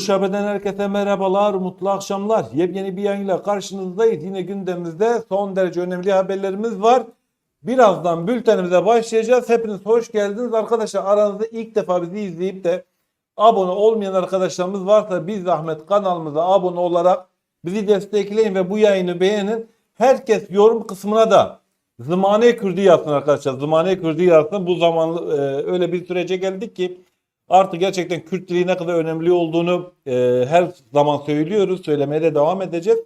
Duruş Haber'den herkese merhabalar, mutlu akşamlar. Yepyeni bir yayınla karşınızdayız. Yine gündemimizde son derece önemli haberlerimiz var. Birazdan bültenimize başlayacağız. Hepiniz hoş geldiniz. Arkadaşlar aranızda ilk defa bizi izleyip de abone olmayan arkadaşlarımız varsa biz zahmet kanalımıza abone olarak bizi destekleyin ve bu yayını beğenin. Herkes yorum kısmına da Zımane Kürdi yazsın arkadaşlar. Zımane Kürdi yazsın. Bu zaman e, öyle bir sürece geldik ki artık gerçekten Kürt dili ne kadar önemli olduğunu e, her zaman söylüyoruz. Söylemeye de devam edeceğiz.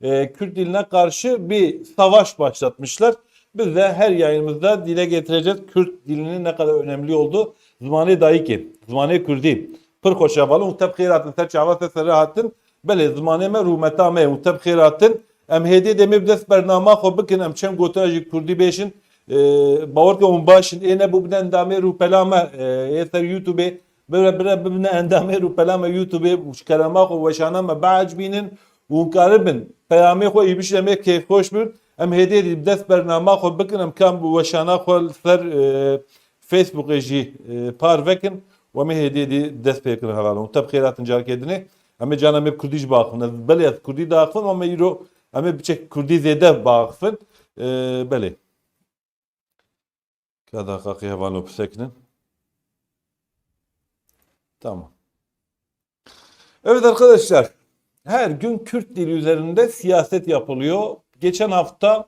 E, Kürt diline karşı bir savaş başlatmışlar. Biz de her yayınımızda dile getireceğiz. Kürt dilinin ne kadar önemli olduğu. Zmane dayıki, zmane Kürdi. Pır koşavalı, muhteb khiratin, ser çava se serahatin. Bele zmane me rumeta me, muhteb khiratin. Em hedi demi bdes bernama xo bikin, em çem gota ji Kürdi beşin. E, باور که اون باشین اینه ببینه اندامه رو پلامه یه سر یوتیوب بره بره ببینه اندامه رو پلامه یوتیوب وش کلمه خو وشانه ما بعد بینن و اون کار بین پیامه خو ایبیش دمه کیف خوش بین ام هدیه دی دست برنامه خو بکن ام کام وشانه خو سر فیسبوک جی پار وکن و می هدیه دی دست پیکن حالون تب خیراتن جار کدنی اما جانم hep Kürdiş bakın. Beli az Kürdi dağıfın ama euro ama bir çek Kürdi zede bakın. Beli. Kada kakıya vanı püseknin. Tamam. Evet arkadaşlar. Her gün Kürt dili üzerinde siyaset yapılıyor. Geçen hafta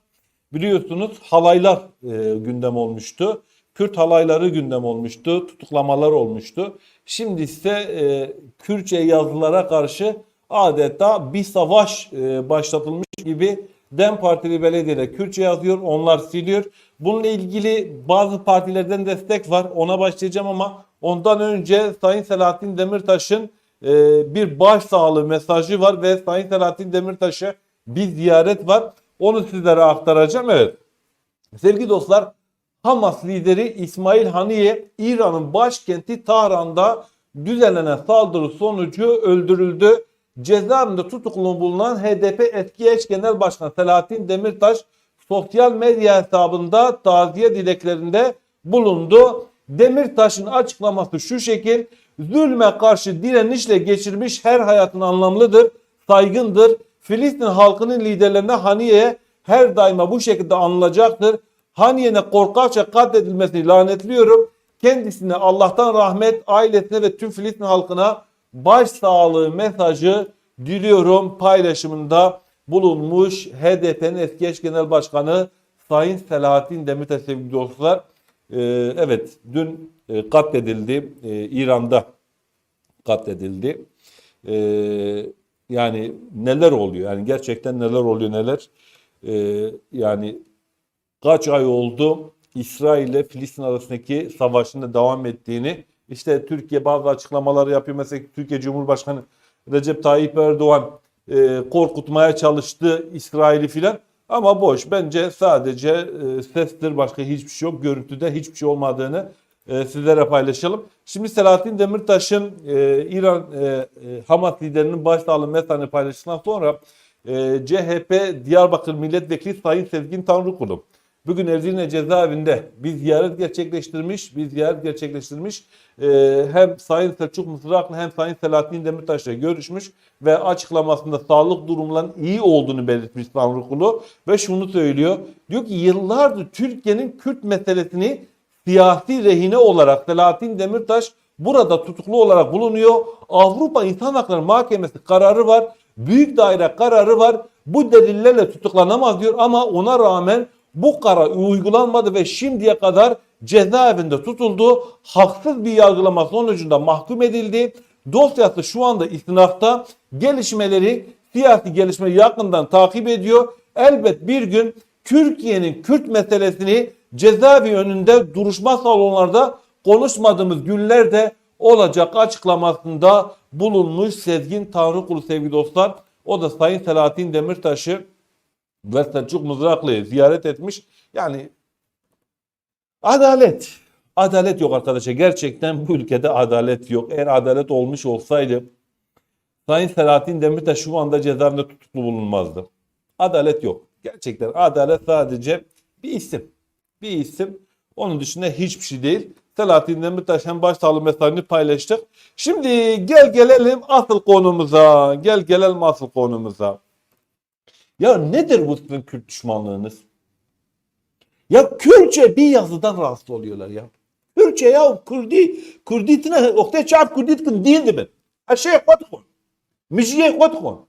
biliyorsunuz halaylar e, gündem olmuştu. Kürt halayları gündem olmuştu. Tutuklamalar olmuştu. Şimdi ise e, Kürtçe yazılara karşı adeta bir savaş e, başlatılmış gibi DEM Partili belediyeler Kürtçe yazıyor, onlar siliyor. Bununla ilgili bazı partilerden destek var. Ona başlayacağım ama ondan önce Sayın Selahattin Demirtaş'ın e, bir başsağlığı mesajı var ve Sayın Selahattin Demirtaş'a bir ziyaret var. Onu sizlere aktaracağım. Evet. Sevgili dostlar, Hamas lideri İsmail Haniye İran'ın başkenti Tahran'da düzenlenen saldırı sonucu öldürüldü. Cezaevinde tutuklu bulunan HDP eski eş genel başkanı Selahattin Demirtaş sosyal medya hesabında taziye dileklerinde bulundu. Demirtaş'ın açıklaması şu şekil. Zulme karşı direnişle geçirmiş her hayatın anlamlıdır, saygındır. Filistin halkının liderlerine Haniye'ye her daima bu şekilde anılacaktır. Haniye'ne korkakça katledilmesini lanetliyorum. Kendisine Allah'tan rahmet, ailesine ve tüm Filistin halkına başsağlığı mesajı diliyorum paylaşımında bulunmuş HDP'nin eski eş genel başkanı Sayın Selahattin Demirtaş sevgili dostlar. Ee, evet dün e, katledildi Ee, İran'da katledildi. Ee, yani neler oluyor yani gerçekten neler oluyor neler yani kaç ay oldu İsrail ile Filistin arasındaki savaşın da devam ettiğini işte Türkiye bazı açıklamalar yapıyor. Mesela Türkiye Cumhurbaşkanı Recep Tayyip Erdoğan e, korkutmaya çalıştı İsrail'i filan. Ama boş. Bence sadece e, sestir başka hiçbir şey yok. Görüntüde hiçbir şey olmadığını e, sizlere paylaşalım. Şimdi Selahattin Demirtaş'ın e, İran e, e, Hamas liderinin başsağlığı mesajını paylaştıktan sonra e, CHP Diyarbakır Milletvekili Sayın Sezgin Tanrıkulu Bugün Erzurum'da cezaevinde bir ziyaret gerçekleştirmiş, bir ziyaret gerçekleştirmiş. Ee, hem Sayın Selçuk Mısraklı hem Sayın Selahattin Demirtaş'la görüşmüş ve açıklamasında sağlık durumlarının iyi olduğunu belirtmiş Tanrıkulu ve şunu söylüyor. Diyor ki yıllardır Türkiye'nin Kürt meselesini siyasi rehine olarak Selahattin Demirtaş burada tutuklu olarak bulunuyor. Avrupa İnsan Hakları Mahkemesi kararı var. Büyük daire kararı var. Bu delillerle tutuklanamaz diyor ama ona rağmen bu karar uygulanmadı ve şimdiye kadar cezaevinde tutuldu. Haksız bir yargılama sonucunda mahkum edildi. Dosyası şu anda istinafta gelişmeleri, siyasi gelişmeleri yakından takip ediyor. Elbet bir gün Türkiye'nin Kürt meselesini cezaevi önünde duruşma salonlarda konuşmadığımız günler de olacak açıklamasında bulunmuş Sezgin Tanrıkulu sevgili dostlar. O da Sayın Selahattin Demirtaş'ı ve Selçuk Mızraklı'yı ziyaret etmiş. Yani adalet. Adalet yok arkadaşlar. Gerçekten bu ülkede adalet yok. Eğer adalet olmuş olsaydı Sayın Selahattin Demirtaş şu anda cezaevinde tutuklu bulunmazdı. Adalet yok. Gerçekten adalet sadece bir isim. Bir isim. Onun dışında hiçbir şey değil. Selahattin Demirtaş hem başsağlığı mesajını paylaştık. Şimdi gel gelelim asıl konumuza. Gel gelelim asıl konumuza. Ya nedir bu sizin Kürt düşmanlığınız? Ya Kürtçe bir yazıdan rahatsız oluyorlar ya. Kürtçe ya Kurdi, Kurditine ortaya çarp Kurditkin değildi ben. Her şeye kotkun. Müziğe kotkun.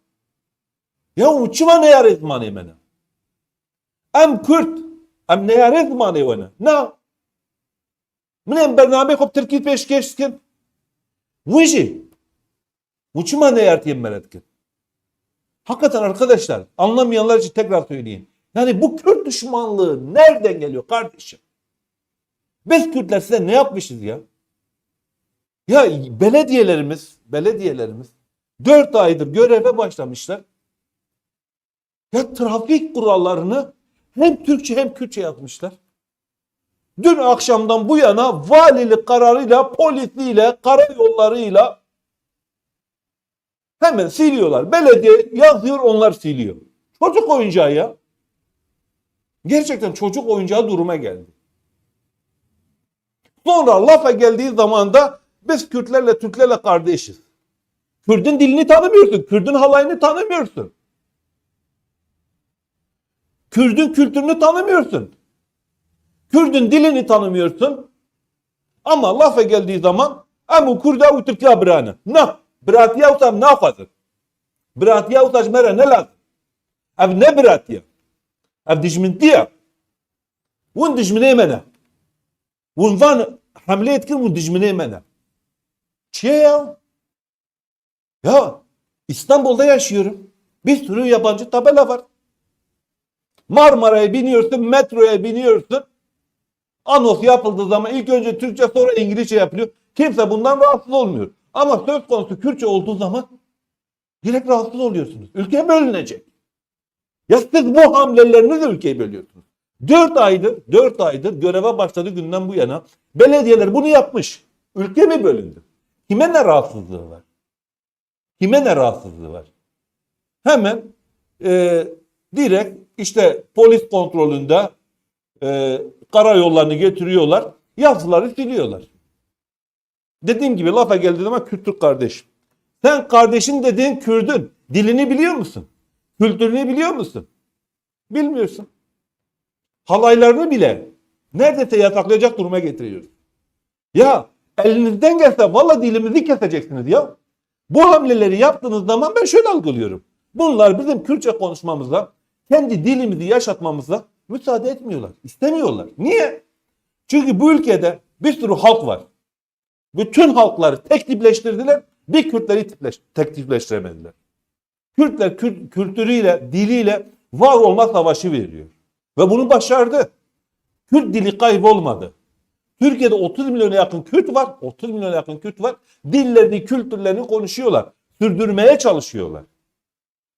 Ya uçma ne yar etmani bana? Em Kürt. Em ne yar etmani bana? Ne? Min em bername kop Türkiye peşkeşkin. Vıcı. Uçma ne yar tiyem. Hakikaten arkadaşlar anlamayanlar için tekrar söyleyeyim. Yani bu Kürt düşmanlığı nereden geliyor kardeşim? Biz Kürtler size ne yapmışız ya? Ya belediyelerimiz, belediyelerimiz 4 aydır göreve başlamışlar. Ya trafik kurallarını hem Türkçe hem Kürtçe yazmışlar. Dün akşamdan bu yana valilik kararıyla, polisiyle, karayollarıyla hemen siliyorlar. Belediye yazıyor onlar siliyor. Çocuk oyuncağı ya. Gerçekten çocuk oyuncağı duruma geldi. Sonra lafa geldiği zaman da biz Kürtlerle Türklerle kardeşiz. Kürt'ün dilini tanımıyorsun. Kürt'ün halayını tanımıyorsun. Kürt'ün kültürünü tanımıyorsun. Kürt'ün dilini tanımıyorsun. Ama lafa geldiği zaman emu Kürt'e u Türkiye biranı. Ne? Utam ne fazla? Biratiye utaş mera ne lazım? Ev ne biratiye? Ev dijmintiye. Vun dijmine mene. Vun van hamle etkin vun dijmine mene. Çiye ya? Ya İstanbul'da yaşıyorum. Bir sürü yabancı tabela var. Marmara'ya biniyorsun, metroya biniyorsun. Anos yapıldığı zaman ilk önce Türkçe sonra İngilizce yapılıyor. Kimse bundan rahatsız olmuyor. Ama söz konusu Kürtçe olduğu zaman direkt rahatsız oluyorsunuz. Ülke bölünecek. Ya siz bu hamlelerinizle ülkeyi bölüyorsunuz. 4 aydır, 4 aydır göreve başladığı günden bu yana belediyeler bunu yapmış. Ülke mi bölündü? Kime ne rahatsızlığı var? Kime ne rahatsızlığı var? Hemen e, direkt işte polis kontrolünde e, karayollarını getiriyorlar. Yazıları siliyorlar. Dediğim gibi lafa geldiği zaman Kürt kardeş. Sen kardeşin dediğin Kürdün. Dilini biliyor musun? Kültürünü biliyor musun? Bilmiyorsun. Halaylarını bile neredeyse yasaklayacak duruma getiriyoruz. Ya elinizden gelse valla dilimizi keseceksiniz ya. Bu hamleleri yaptığınız zaman ben şöyle algılıyorum. Bunlar bizim Kürtçe konuşmamıza, kendi dilimizi yaşatmamıza müsaade etmiyorlar. İstemiyorlar. Niye? Çünkü bu ülkede bir sürü halk var. Bütün halkları tek tipleştirdiler. Bir Kürtleri tipleş, tek tipleştiremediler. Kürtler Kürt, kültürüyle, diliyle var olma savaşı veriyor. Ve bunu başardı. Kürt dili kaybolmadı. Türkiye'de 30 milyona yakın Kürt var. 30 milyona yakın Kürt var. Dillerini, kültürlerini konuşuyorlar. Sürdürmeye çalışıyorlar.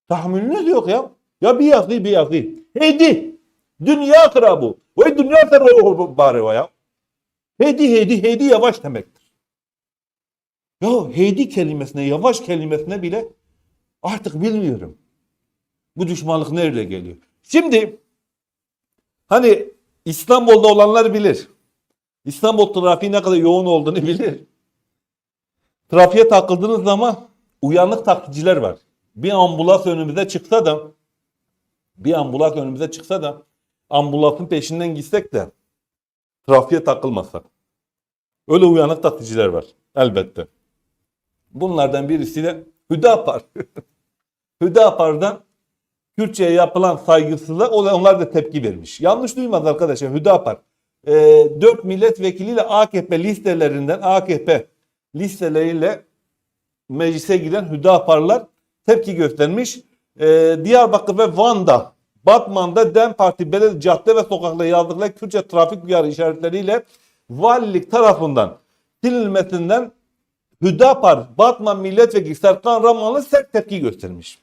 Tahammülünüz yok ya. Ya bir yazı bir yazı. Heydi. Dünya kırabı. Ve dünya terörü bari ya. Heydi heydi heydi yavaş demektir. Ya heydi kelimesine yavaş kelimesine bile artık bilmiyorum. Bu düşmanlık nerede geliyor? Şimdi hani İstanbul'da olanlar bilir. İstanbul trafiği ne kadar yoğun olduğunu bilir. Trafiğe takıldığınız zaman uyanık taksiciler var. Bir ambulans önümüze çıksa da bir ambulans önümüze çıksa da ambulansın peşinden gitsek de trafiğe takılmasak. Öyle uyanık taksiciler var elbette. Bunlardan birisi de Hüdapar. Hüdapar'dan Kürtçe'ye yapılan saygısızlığa onlar da tepki vermiş. Yanlış duymaz arkadaşlar Hüdapar. E, 4 milletvekiliyle AKP listelerinden AKP listeleriyle meclise giden Hüdaparlar tepki göstermiş. E, Diyarbakır ve Van'da, Batman'da DEM Parti belediye cadde ve sokakta yazdıkları Kürtçe trafik uyarı işaretleriyle valilik tarafından silinmesinden Hüdapar, Batman Milletvekili Serkan Ramanlı sert tepki göstermiş.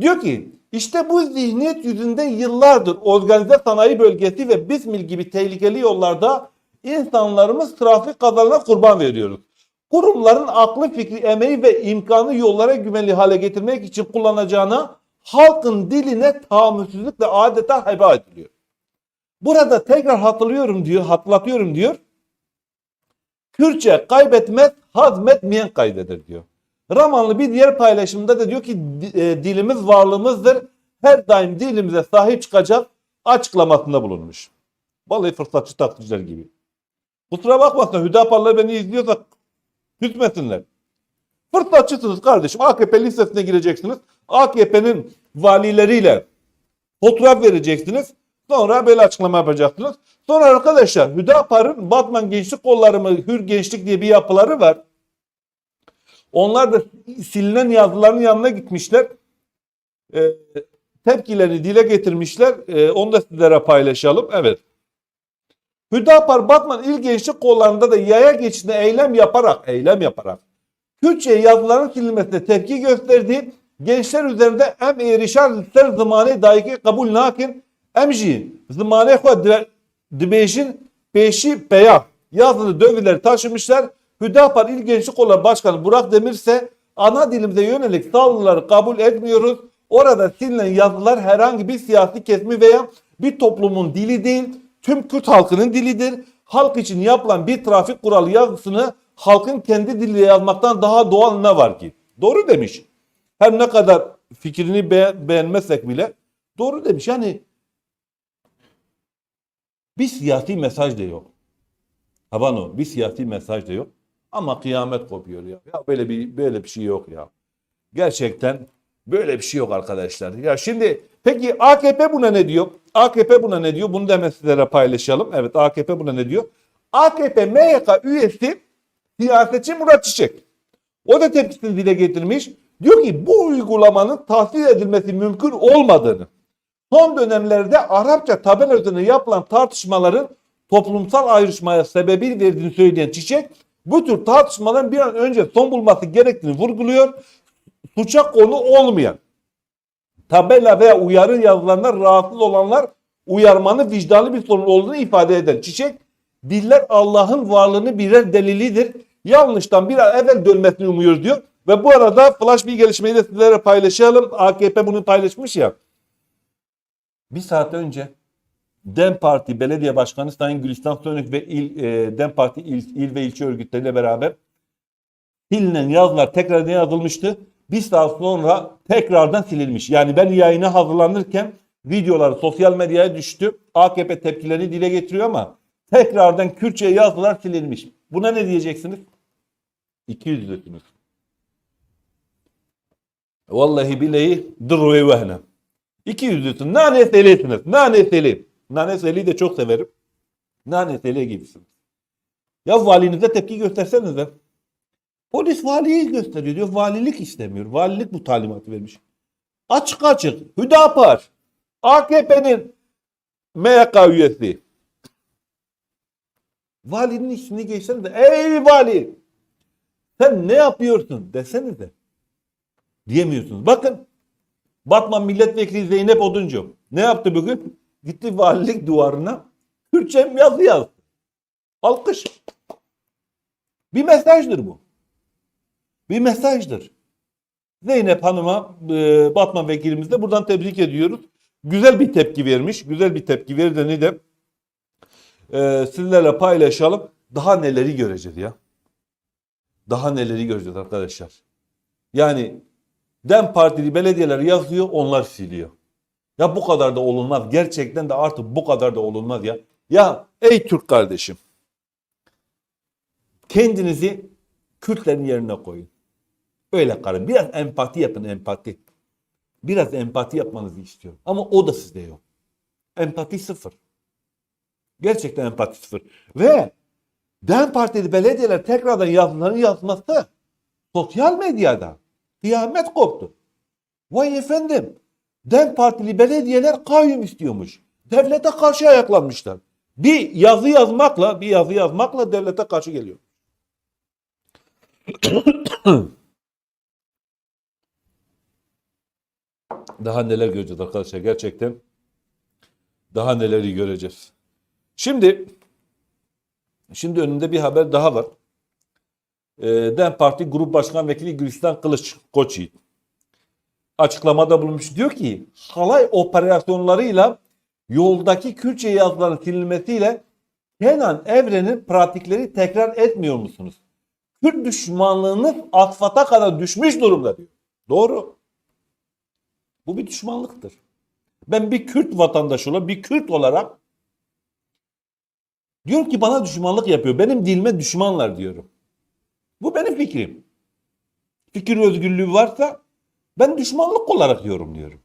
Diyor ki işte bu zihniyet yüzünden yıllardır organize sanayi bölgesi ve Bismil gibi tehlikeli yollarda insanlarımız trafik kazalarına kurban veriyoruz. Kurumların aklı fikri, emeği ve imkanı yollara güvenli hale getirmek için kullanacağına halkın diline tahammülsüzlükle adeta heba ediliyor. Burada tekrar hatırlıyorum diyor, hatırlatıyorum diyor. Kürtçe kaybetmez, hazmetmeyen kaybeder diyor. Ramanlı bir diğer paylaşımda da diyor ki e, dilimiz varlığımızdır. Her daim dilimize sahip çıkacak açıklamasında bulunmuş. Vallahi fırsatçı taklitçiler gibi. Kusura bakmasın Hüdaparlar beni izliyorsa küsmesinler. Fırsatçısınız kardeşim. AKP listesine gireceksiniz. AKP'nin valileriyle fotoğraf vereceksiniz. Sonra böyle açıklama yapacaksınız. Sonra arkadaşlar Hüdapar'ın Batman Gençlik Kolları mı Hür Gençlik diye bir yapıları var. Onlar da silinen yazıların yanına gitmişler. Ee, tepkilerini dile getirmişler. Ee, onu da sizlere paylaşalım. Evet. Hüdapar Batman İl Gençlik Kolları'nda da yaya geçişine eylem yaparak, eylem yaparak Kürtçe yazıların silinmesine tepki gösterdi. Gençler üzerinde em erişar ser zamane daiki kabul nakin em jî zamane xwe di- dibêjin peşi peya yazılı dövüleri taşımışlar. Hüdapar İl Gençlik Kolları Başkanı Burak Demir ise ana dilimize yönelik saldırıları kabul etmiyoruz. Orada silinen yazılar herhangi bir siyasi kesimi veya bir toplumun dili değil, tüm Kürt halkının dilidir. Halk için yapılan bir trafik kuralı yazısını halkın kendi diliyle yazmaktan daha doğal ne var ki? Doğru demiş. Her ne kadar fikrini be- beğenmezsek bile doğru demiş. Yani bir siyasi mesaj da yok. Havano bir siyasi mesaj da yok. Ama kıyamet kopuyor ya. Ya böyle bir böyle bir şey yok ya. Gerçekten böyle bir şey yok arkadaşlar. Ya şimdi peki AKP buna ne diyor? AKP buna ne diyor? Bunu da sizlere paylaşalım. Evet AKP buna ne diyor? AKP MYK üyesi siyasetçi Murat Çiçek. O da tepkisini dile getirmiş. Diyor ki bu uygulamanın tahsil edilmesi mümkün olmadığını, son dönemlerde Arapça tabela üzerine yapılan tartışmaların toplumsal ayrışmaya sebebi verdiğini söyleyen Çiçek, bu tür tartışmaların bir an önce son bulması gerektiğini vurguluyor. Suça konu olmayan, tabela veya uyarı yazılanlar rahatsız olanlar uyarmanın vicdanlı bir sorun olduğunu ifade eden Çiçek, diller Allah'ın varlığını birer delilidir. Yanlıştan bir an evvel dönmesini umuyoruz diyor. Ve bu arada flash bir gelişmeyi de sizlere paylaşalım. AKP bunu paylaşmış ya. Bir saat önce DEM Parti Belediye Başkanı Sayın Gülistan Sönük ve il, e, DEM Parti il, il ve ilçe örgütleriyle beraber silinen yazılar tekrardan yazılmıştı. Bir saat sonra tekrardan silinmiş. Yani ben yayına hazırlanırken videolar sosyal medyaya düştü. AKP tepkilerini dile getiriyor ama tekrardan Kürtçe yazılar silinmiş. Buna ne diyeceksiniz? 200 diyorsunuz. Vallahi billahi dırru ve vehne. 200 diyorsun. Nane selisiniz. Nane seli. Nane seliyi de çok severim. Nane seli gibisiniz. Ya valinize tepki göstersenize. Polis valiyi gösteriyor diyor. Valilik istemiyor. Valilik bu talimatı vermiş. Açık açık. Hüdapar. AKP'nin MYK üyesi. Valinin ismini geçsenize. Ey vali. Sen ne yapıyorsun desenize. Diyemiyorsunuz. Bakın Batman Milletvekili Zeynep Oduncu ne yaptı bugün? Gitti valilik duvarına Kürtçe yazı yazdı. Alkış. Bir mesajdır bu. Bir mesajdır. Zeynep Hanım'a e, Batman vekilimiz buradan tebrik ediyoruz. Güzel bir tepki vermiş. Güzel bir tepki verdiğini de e, sizlerle paylaşalım. Daha neleri göreceğiz ya. Daha neleri göreceğiz arkadaşlar. Yani DEM Partili belediyeler yazıyor onlar siliyor. Ya bu kadar da olunmaz. Gerçekten de artık bu kadar da olunmaz ya. Ya ey Türk kardeşim. Kendinizi Kürtlerin yerine koyun. Öyle karın. Biraz empati yapın empati. Biraz empati yapmanızı istiyorum. Ama o da sizde yok. Empati sıfır. Gerçekten empati sıfır. Ve DEM Partili belediyeler tekrardan yazılarını yazması sosyal medyada kıyamet koptu. Vay efendim DEM Partili belediyeler kayyum istiyormuş. Devlete karşı ayaklanmışlar. Bir yazı yazmakla bir yazı yazmakla devlete karşı geliyor. Daha neler göreceğiz arkadaşlar gerçekten. Daha neleri göreceğiz. Şimdi şimdi önümde bir haber daha var. Ee, DEM Parti Grup Başkan Vekili Gülistan Kılıç Koçyiğit açıklamada bulunmuş. Diyor ki halay operasyonlarıyla yoldaki Kürtçe yazıların silinmesiyle Kenan Evren'in pratikleri tekrar etmiyor musunuz? Kürt düşmanlığınız asfata kadar düşmüş durumda diyor. Doğru. Bu bir düşmanlıktır. Ben bir Kürt vatandaşı olarak, bir Kürt olarak diyor ki bana düşmanlık yapıyor. Benim dilime düşmanlar diyorum. Bu benim fikrim. Fikir özgürlüğü varsa ben düşmanlık olarak yorumluyorum.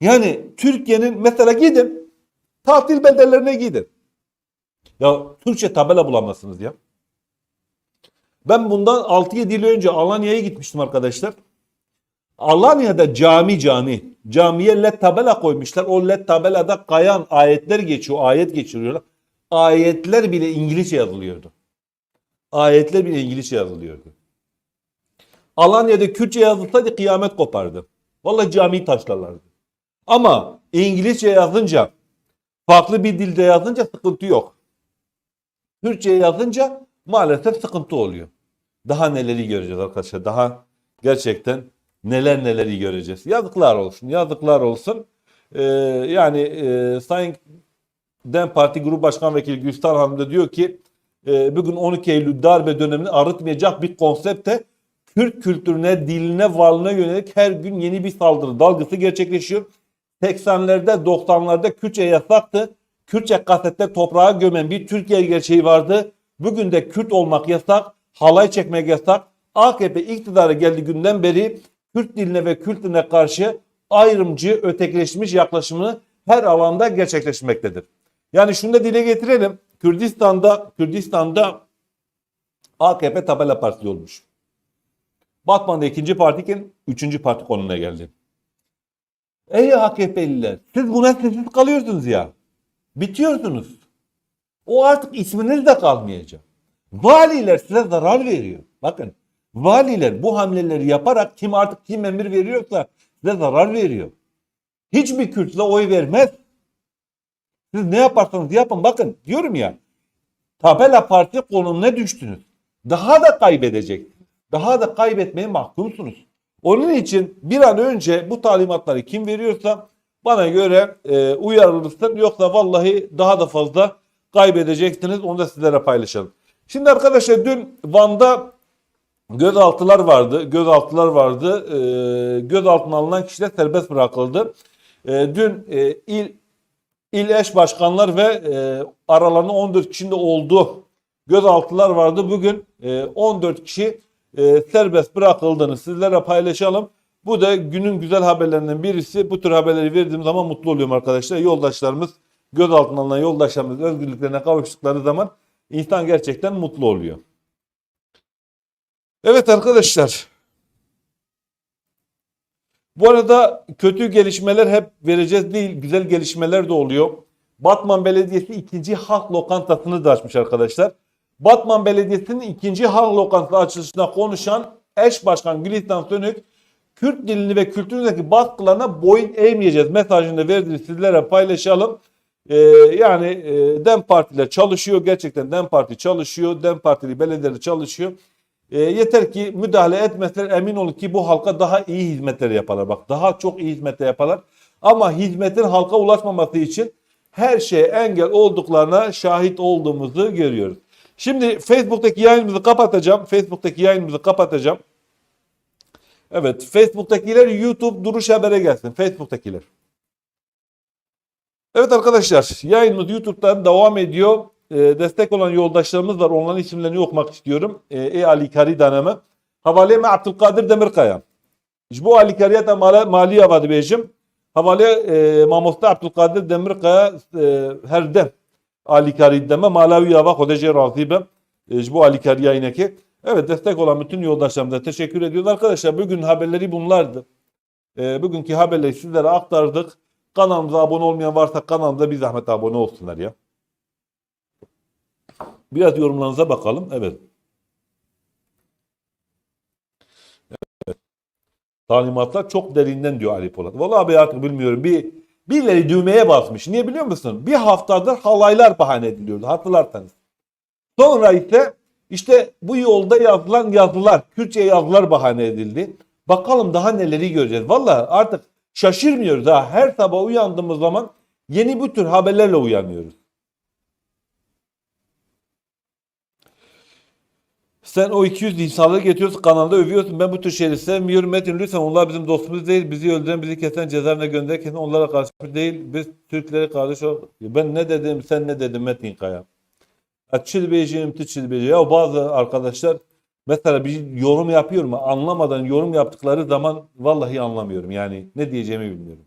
Yani Türkiye'nin mesela gidin tatil beldelerine gidin. Ya Türkçe tabela bulamazsınız ya. Ben bundan 6-7 yıl önce Alanya'ya gitmiştim arkadaşlar. Alanya'da cami cami. Camiye led tabela koymuşlar. O led tabelada kayan ayetler geçiyor. Ayet geçiriyorlar. Ayetler bile İngilizce yazılıyordu. Ayetler bile İngilizce yazılıyordu. Alanya'da Kürtçe yazılsaydı kıyamet kopardı. Vallahi camiyi taşlarlardı. Ama İngilizce yazınca, farklı bir dilde yazınca sıkıntı yok. Türkçe yazınca maalesef sıkıntı oluyor. Daha neleri göreceğiz arkadaşlar. Daha gerçekten neler neleri göreceğiz. Yazıklar olsun. Yazıklar olsun. Ee, yani e, Sayın DEM Parti Grup Başkan Vekili Gülstan Hanım da diyor ki e, bugün 12 Eylül darbe dönemini arıtmayacak bir konsepte Kürt kültürüne, diline, varlığına yönelik her gün yeni bir saldırı dalgası gerçekleşiyor. 80'lerde 90'larda Kürtçe yasaktı. Kürtçe kasetler toprağa gömen bir Türkiye gerçeği vardı. Bugün de Kürt olmak yasak, halay çekmek yasak. AKP iktidara geldiği günden beri Kürt diline ve kültürüne karşı ayrımcı, ötekileşmiş yaklaşımını her alanda gerçekleşmektedir. Yani şunu da dile getirelim. Kürdistan'da Kürdistan'da AKP tabela partisi olmuş. Batman'da ikinci partiyken üçüncü parti konumuna geldi. Ey AKP'liler siz buna sessiz kalıyorsunuz ya. Bitiyorsunuz. O artık isminiz de kalmayacak. Valiler size zarar veriyor. Bakın valiler bu hamleleri yaparak kim artık kim emir veriyorsa size zarar veriyor. Hiçbir Kürt'le oy vermez. Siz ne yaparsanız yapın bakın diyorum ya tabela parti konumuna düştünüz. Daha da kaybedeceksiniz. Daha da kaybetmeye mahkumsunuz. Onun için bir an önce bu talimatları kim veriyorsa bana göre e, uyarılırsın. Yoksa vallahi daha da fazla kaybedeceksiniz. Onu da sizlere paylaşalım. Şimdi arkadaşlar dün Van'da gözaltılar vardı. Gözaltılar vardı. E, gözaltına alınan kişiler serbest bırakıldı. E, dün e, il il eş başkanlar ve e, aralarında 14 kişinin de olduğu gözaltılar vardı. Bugün e, 14 kişi e, serbest bırakıldığını sizlere paylaşalım. Bu da günün güzel haberlerinden birisi. Bu tür haberleri verdiğim zaman mutlu oluyorum arkadaşlar. Yoldaşlarımız, gözaltına alınan yoldaşlarımız özgürlüklerine kavuştukları zaman insan gerçekten mutlu oluyor. Evet arkadaşlar. Bu arada kötü gelişmeler hep vereceğiz değil. Güzel gelişmeler de oluyor. Batman Belediyesi ikinci halk lokantasını da açmış arkadaşlar. Batman Belediyesi'nin ikinci halk lokantası açılışında konuşan eş başkan Gülistan Sönük, Kürt dilini ve kültüründeki baskılarına boyun eğmeyeceğiz mesajını verdiğini sizlere paylaşalım. Ee, yani e, DEM Parti'yle çalışıyor. Gerçekten DEM Parti çalışıyor. DEM Partili belediyeler çalışıyor. E, yeter ki müdahale etmeseler emin olun ki bu halka daha iyi hizmetler yaparlar. Bak daha çok iyi hizmetler yaparlar. Ama hizmetin halka ulaşmaması için her şeye engel olduklarına şahit olduğumuzu görüyoruz. Şimdi Facebook'taki yayınımızı kapatacağım. Facebook'taki yayınımızı kapatacağım. Evet, Facebook'takiler YouTube Duruş Haber'e gelsin. Facebook'takiler. Evet arkadaşlar, yayınımız YouTube'dan devam ediyor. Ee, destek olan yoldaşlarımız var. Onların isimlerini okumak istiyorum. Ee, Ey Ali Kari danımı. Havale me Abdülkadir Demirkaya. Bu Ali Kariye de maliye vadı bejim. Havale e, Mamosta Abdülkadir Demirkaya e, her dem. Alikari deme Malawi yava Hodece razibem. E, bu Alikari yayınaki. Evet destek olan bütün yoldaşlarımıza teşekkür ediyoruz. Arkadaşlar bugün haberleri bunlardı. E, bugünkü haberleri sizlere aktardık. Kanalımıza abone olmayan varsa kanalımıza bir zahmet abone olsunlar ya. Biraz yorumlarınıza bakalım. Evet. Talimatlar çok derinden diyor Ali Polat. Vallahi abi artık bilmiyorum. Bir birileri düğmeye basmış. Niye biliyor musun? Bir haftadır halaylar bahane ediliyordu hatırlarsanız. Sonra ise işte bu yolda yazılan yazılar, Kürtçe yazılar bahane edildi. Bakalım daha neleri göreceğiz. Vallahi artık şaşırmıyoruz ha. Her sabah uyandığımız zaman yeni bu tür haberlerle uyanıyoruz. Sen o 200 insanları getiriyorsun kanalda övüyorsun. Ben bu tür şeyleri sevmiyorum. Metin lütfen onlar bizim dostumuz değil. Bizi öldüren, bizi kesen, cezaevine gönderen kesin onlara karşı değil. Biz Türklere karşı Ben ne dedim, sen ne dedin Metin Kaya? Tıçıl beyciğim. Ya bazı arkadaşlar mesela bir yorum yapıyorum. Anlamadan yorum yaptıkları zaman vallahi anlamıyorum. Yani ne diyeceğimi bilmiyorum.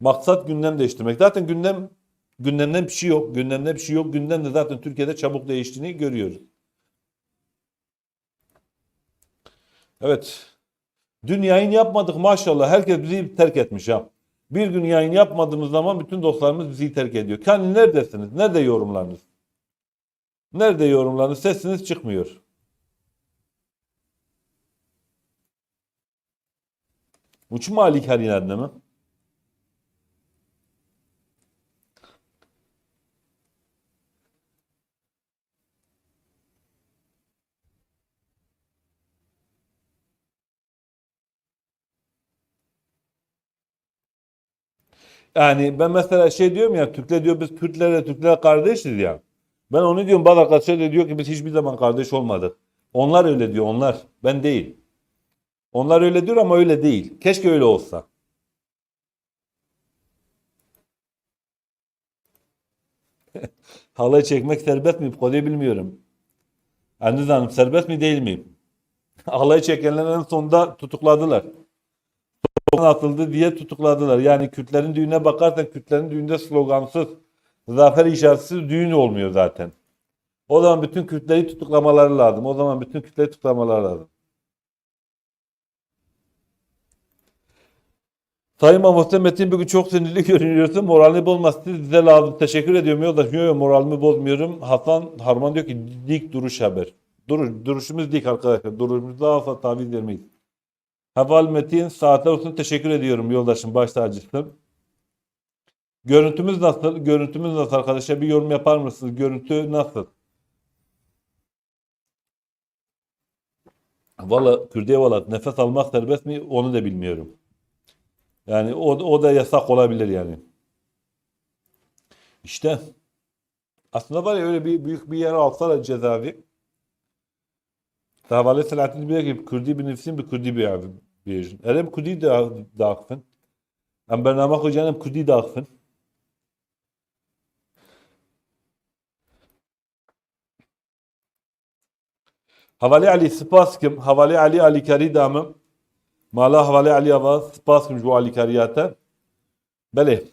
Maksat gündem değiştirmek. Zaten gündem gündemden bir şey yok. Gündemde bir şey yok. Gündem de zaten Türkiye'de çabuk değiştiğini görüyoruz. Evet. Dün yayın yapmadık maşallah. Herkes bizi terk etmiş ya. Bir gün yayın yapmadığımız zaman bütün dostlarımız bizi terk ediyor. Yani neredesiniz? Nerede yorumlarınız? Nerede yorumlarınız? Sesiniz çıkmıyor. Uçma Ali Karinad'da mi? Yani ben mesela şey diyorum ya Türkler diyor biz Kürtlerle Türkler kardeşiz ya. Ben onu diyorum bazı arkadaşlar da diyor ki biz hiçbir zaman kardeş olmadık. Onlar öyle diyor onlar. Ben değil. Onlar öyle diyor ama öyle değil. Keşke öyle olsa. Halay çekmek serbest mi? Konuyu bilmiyorum. Anniz Hanım serbest mi değil miyim? Halay çekenler en sonunda tutukladılar. Atıldı diye tutukladılar. Yani Kürtlerin düğüne bakarsan Kürtlerin düğünde slogansız, zafer işaretsiz düğün olmuyor zaten. O zaman bütün Kürtleri tutuklamaları lazım. O zaman bütün Kürtleri tutuklamaları lazım. Sayın Mahmut Metin bugün çok sinirli görünüyorsun. Moralini bozmasın. Size lazım. Teşekkür ediyorum. Yok yok moralimi bozmuyorum. Hasan Harman diyor ki dik duruş haber. Duruş, duruşumuz dik arkadaşlar. Duruşumuzda asla taviz vermeyiz. Haval Metin saatler olsun teşekkür ediyorum yoldaşım baş tacısın. Görüntümüz nasıl? Görüntümüz nasıl arkadaşlar? Bir yorum yapar mısınız? Görüntü nasıl? Valla Kürdiye valla nefes almak serbest mi? Onu da bilmiyorum. Yani o, o da yasak olabilir yani. İşte aslında var ya öyle bir büyük bir yer alsalar cezaevi. Davale Selahattin diyor ki Kürdi bir nefsin bir Kürdi bir abi. Bir. Erem Kürdi de dağıfın. Em bername kocanım Kürdi dağıfın. Havali Ali spas kim? Havali Ali Ali Kari damım. Mala havali Ali ava spas kim bu Ali Kariyata? Bele.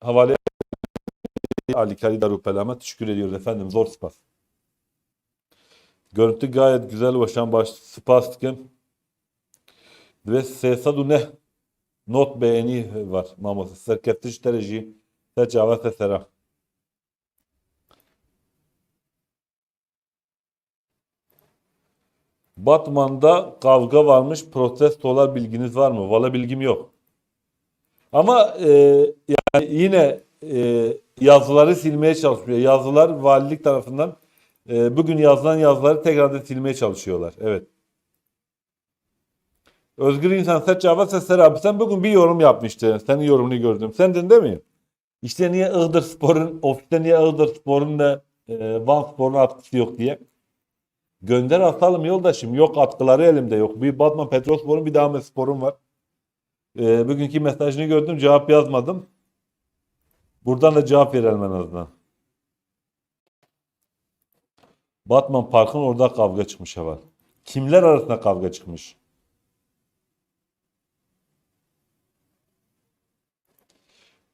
Havali Ali Kari daru pelama. Teşekkür ediyoruz efendim. Zor spas. Görüntü gayet güzel. Başan baş spas kim? Ve sesadu ne? Not beğeni var. Maması. Serkeftiş dereci. Tecavüz esera. Batman'da kavga varmış, protestolar bilginiz var mı? Valla bilgim yok. Ama e, yani yine e, yazıları silmeye çalışıyor. Yazılar valilik tarafından e, bugün yazılan yazıları tekrardan silmeye çalışıyorlar. Evet. Özgür İnsan Secava Sesler abi sen bugün bir yorum yapmıştın. Senin yorumunu gördüm. Sendin değil mi? İşte niye Iğdır Spor'un, ofiste niye Iğdır Spor'un da e, Van Spor'un atkısı yok diye. Gönder atalım yoldaşım. Yok atkıları elimde yok. Bir Batman Petrospor'un bir daha Spor'un var. Ee, bugünkü mesajını gördüm. Cevap yazmadım. Buradan da cevap verelim en azından. Batman Park'ın orada kavga çıkmış var. Kimler arasında kavga çıkmış?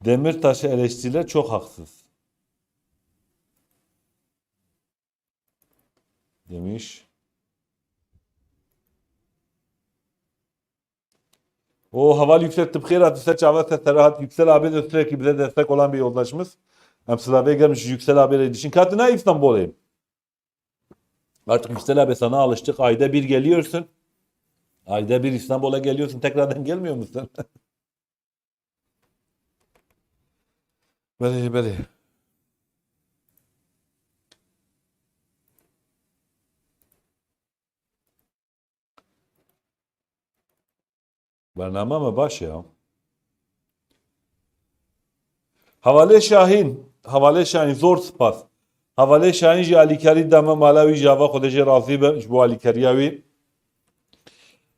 Demirtaş'ı eleştiriler çok haksız. Demiş. O haval yükseltti. Bkhir Yüksel Çavat Serhat Yüksel abi sürekli bize destek olan bir yoldaşımız. Hem sıraya gelmiş Yüksel abiyle için. Kadına İstanbul'dayım. Artık Yüksel abi sana alıştık. Ayda bir geliyorsun. Ayda bir İstanbul'a geliyorsun. Tekrardan gelmiyor musun? Bername mı baş ya? Havale Şahin. Havale Şahin zor spas. Havale Şahin ji alikari dama malawi java khodeje razı ben bu alikariyavi.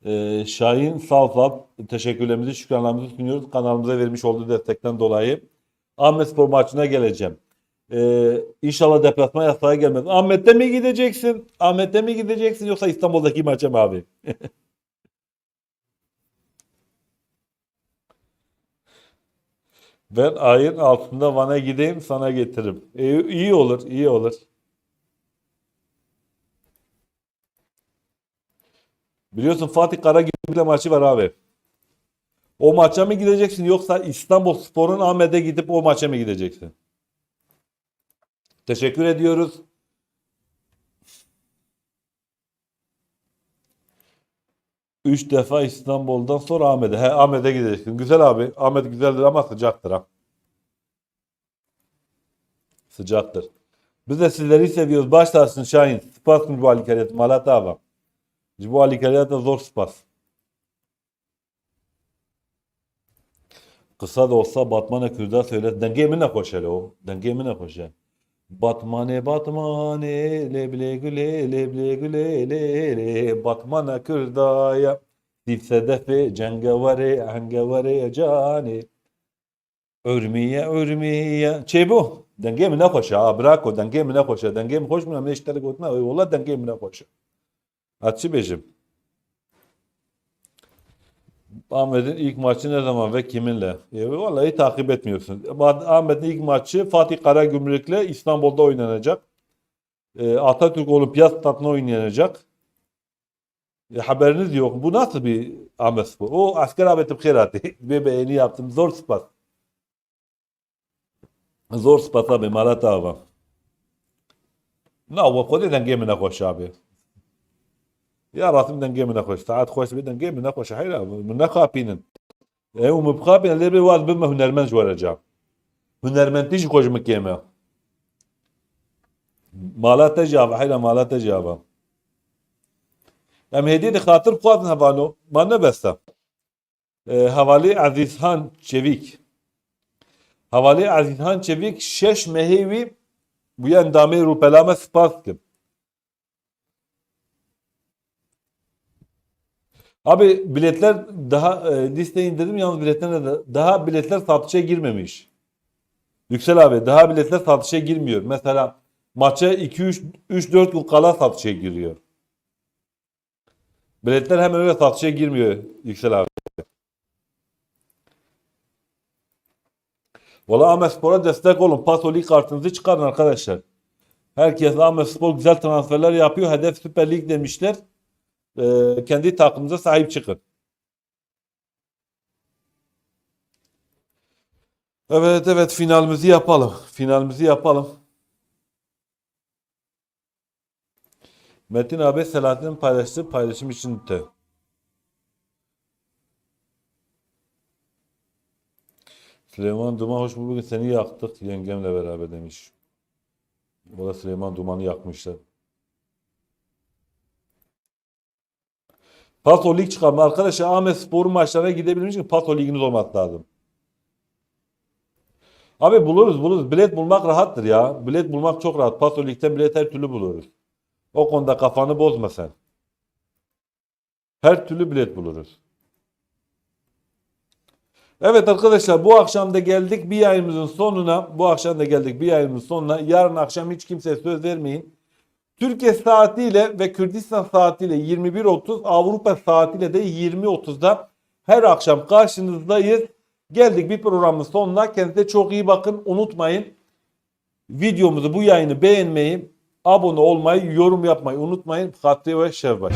Ee, Şahin sağ ol. Teşekkürlerimizi, şükranlarımızı sunuyoruz. Kanalımıza vermiş olduğu destekten dolayı. Ahmet Spor maçına geleceğim. Ee, inşallah deplasman yasağı gelmez. Ahmet'te mi gideceksin? Ahmet'te mi gideceksin yoksa İstanbul'daki maça mı abi? Ben ayın altında Van'a gideyim sana getiririm. E, iyi olur, iyi olur. Biliyorsun Fatih Karagümrük'le maçı var abi. O maça mı gideceksin yoksa İstanbul Spor'un Ahmet'e gidip o maça mı gideceksin? Teşekkür ediyoruz. Üç defa İstanbul'dan sonra Ahmet'e. He Ahmet'e gideceksin. Güzel abi. Ahmet güzeldir ama sıcaktır ha. Sıcaktır. Biz de sizleri seviyoruz. Başlarsın Şahin. Spas mı bu alikariyat? Malata ava. Bu alikariyat da zor spas. Kısa da olsa Batman'a Kürt'e söyle. Denge mi ne koşar o? Denge mi ne koşar? Batmane Batmane leble güle leble güle le Batmana Kürdaya Dif sedefe cengevare hengevare cani Örmiye örmiye Şey bu Denge mi ne koşa bırak o denge mi ne koşa Denge mi hoş mu ne işleri gotma Valla denge mi ne koşa Atçı bejim Ahmet'in ilk maçı ne zaman ve kiminle? E, vallahi takip etmiyorsun. Ahmet'in ilk maçı Fatih Karagümrük'le İstanbul'da oynanacak. E, Atatürk Olimpiyat Stadı'nda oynanacak. E, haberiniz yok. Bu nasıl bir Ahmet Spor? O asker Ahmet'im khairati. Ve beğeni yaptım. Zor spas. Zor spas abi. Malat abi. Ne o kodeden gemine koş abi. يا راسي بدنا نجي من اخوش ساعات خوش بدنا نجي من اخوش حيلا من خابينن ايوه مبخابين اللي بيواز بما هنرمن جوا رجع هنرمن تيجي خوش مكيمه مالا تجاب حيلا مالا تجابا ام هدي خاطر خواتن هفانو ما نبستا havali Azizhan Çevik havali Azizhan Çevik şeş mehevi bu yendame rupelame spaskim Abi biletler daha e, listeye indirdim yalnız biletler de daha biletler satışa girmemiş. Yüksel abi daha biletler satışa girmiyor. Mesela maça 2 3 3 4 gün kala satışa giriyor. Biletler hemen öyle satışa girmiyor Yüksel abi. Valla Ahmet Spor'a destek olun. Pasoli kartınızı çıkarın arkadaşlar. Herkes Ahmet Spor güzel transferler yapıyor. Hedef Süper Lig demişler e, kendi takımınıza sahip çıkın. Evet evet finalimizi yapalım. Finalimizi yapalım. Metin abi Selahattin paylaştığı paylaşım için de. Süleyman Duman hoş bulduk. Seni yaktık yengemle beraber demiş. O da Süleyman Duman'ı yakmışlar. Paso Lig çıkarma. Arkadaşlar Ahmet Spor maçlarına gidebilmiş ki Paso Liginiz olması lazım. Abi buluruz buluruz. Bilet bulmak rahattır ya. Bilet bulmak çok rahat. Paso Lig'de bilet her türlü buluruz. O konuda kafanı bozma sen. Her türlü bilet buluruz. Evet arkadaşlar bu akşam da geldik bir yayımızın sonuna. Bu akşam da geldik bir yayımızın sonuna. Yarın akşam hiç kimseye söz vermeyin. Türkiye saatiyle ve Kürdistan saatiyle 21.30, Avrupa saatiyle de 20.30'da her akşam karşınızdayız. Geldik bir programın sonuna. Kendinize çok iyi bakın. Unutmayın. Videomuzu, bu yayını beğenmeyi, abone olmayı, yorum yapmayı unutmayın. Hatri ve Şevbaş.